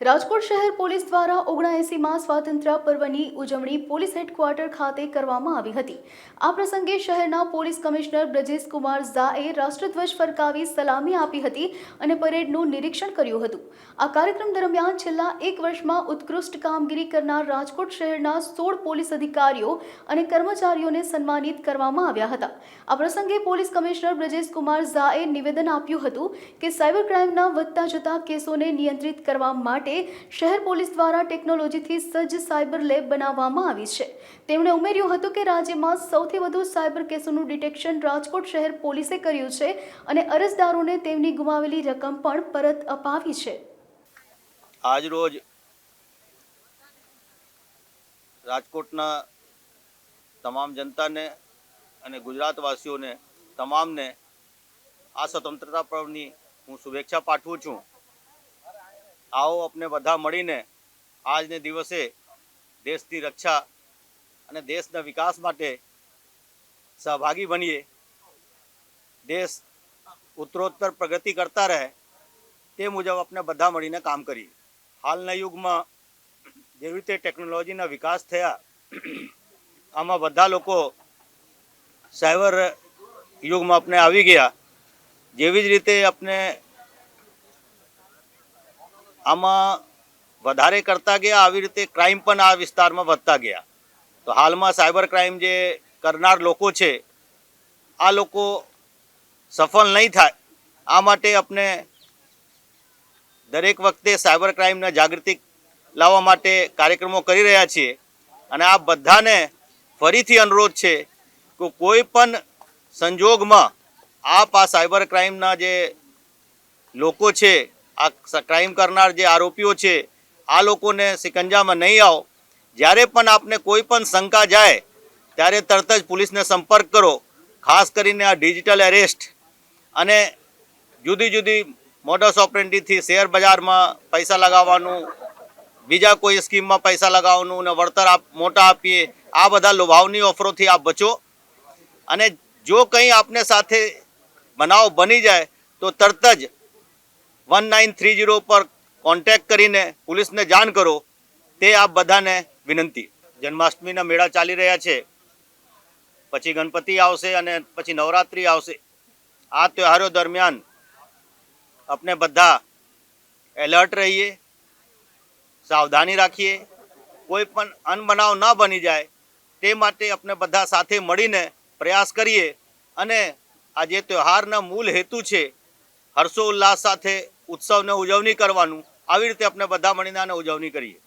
રાજકોટ શહેર પોલીસ દ્વારા ઓગણએંસીમાં સ્વાતંત્ર્ય પર્વની ઉજવણી પોલીસ હેડક્વાર્ટર ખાતે કરવામાં આવી હતી. આ પ્રસંગે શહેરના પોલીસ કમિશનર બ્રજેશ કુમાર ઝાએ રાષ્ટ્રધ્વજ ફરકાવી સલામી આપી હતી અને પરેડનું નિરીક્ષણ કર્યું હતું. આ કાર્યક્રમ દરમિયાન છેલ્લા એક વર્ષમાં ઉત્કૃષ્ટ કામગીરી કરનાર રાજકોટ શહેરના સોળ પોલીસ અધિકારીઓ અને કર્મચારીઓને સન્માનિત કરવામાં આવ્યા હતા. આ પ્રસંગે પોલીસ કમિશનર બ્રજેશ કુમાર ઝાએ નિવેદન આપ્યું હતું કે સાયબર ક્રાઇમના વધતા જતા કેસોને નિયંત્રિત કરવા માટે શહેર પોલીસ દ્વારા ટેકનોલોજીથી સજ્જ સાયબર લેબ બનાવવામાં આવી છે. તેમણે ઉમેર્યું હતું કે રાજ્યમાં સૌથી વધુ સાયબર કેસોનું ડિટેક્શન રાજકોટ શહેર પોલીસે કર્યું છે અને અરજદારોને તેમની ગુમાવેલી રકમ પણ પરત અપાવી છે. આજ રોજ રાજકોટના તમામ જનતાને અને ગુજરાતવાસીઓને, તમામને આ સ્વતંત્રતા પર્વની હું શુભેચ્છા પાઠવું છું. આવો આપણે બધા મળીને આજને દિવસે દેશની રક્ષા અને દેશના વિકાસ માટે સહભાગી બનીએ. દેશ ઉત્તરોત્તર પ્રગતિ કરતા રહે તે મુજબ આપણે બધા મળીને કામ કરીએ. હાલના યુગમાં જેવી રીતે ટેકનોલોજીના વિકાસ થયા, આમાં બધા લોકો સાયબર યુગમાં આપણે આવી ગયા. જેવી જ રીતે આપણે આમાં વધારે કરતા ગયા, આવી રીતે ક્રાઇમ પણ આ વિસ્તારમાં વધતા ગયા. તો હાલમાં સાયબર ક્રાઇમ જે કરનાર લોકો છે, આ લોકો સફળ નહીં થાય. આ માટે આપણે દરેક વખતે સાયબર ક્રાઇમના જાગૃતિ લાવવા માટે કાર્યક્રમો કરી રહ્યા છીએ. અને આ બધાને ફરીથી અનુરોધ છે કે કોઈ પણ સંજોગમાં આપ આ સાયબર ક્રાઇમના જે લોકો છે આ ક્રાઇમ કરનાર જે આરોપીઓ છે, આ લોકોને સિકંજામાં નહીં આવો. જ્યારે પણ આપને કોઈ પણ શંકા જાય, ત્યારે તરત જ પોલીસને સંપર્ક કરો. ખાસ કરીને આ ડિજિટલ એરેસ્ટ અને જુદી જુદી મોડસ ઓપરેન્ટીથી શેર બજારમાં પૈસા લગાવવાનું, બીજા કોઈ સ્કીમમાં પૈસા લગાવવાનું અને વળતર આપ, મોટા આપીએ, આ બધા લોભાવની ઓફરોથી આપ બચો. અને જો કંઈ આપને સાથે બનાવ બની જાય, તો તરત જ વન નાઇન થ્રી જીરો પર કોન્ટેક્ટ કરીને પોલીસને જાણ કરો, તે આપ બધાને વિનંતી. જન્માષ્ટમીના મેળા ચાલી રહ્યા છે. પછી ગણપતિ આવશે અને પછી નવરાત્રિ આવશે. આ તહેવારો દરમિયાન આપણે બધા એલર્ટ રહીએ, સાવધાની રાખીએ. કોઈ પણ અનબનાવ ન બની જાય, તે માટે આપણે બધા સાથે મળીને પ્રયાસ કરીએ. અને આ જે તહેવારના મૂળ હેતુ છે, હર્ષોલ્લાસ સાથે ઉત્સવને ઉજવણી કરવાનું આવી રીતે આપણે બધા મળીને આને ઉજવણી કરીએ.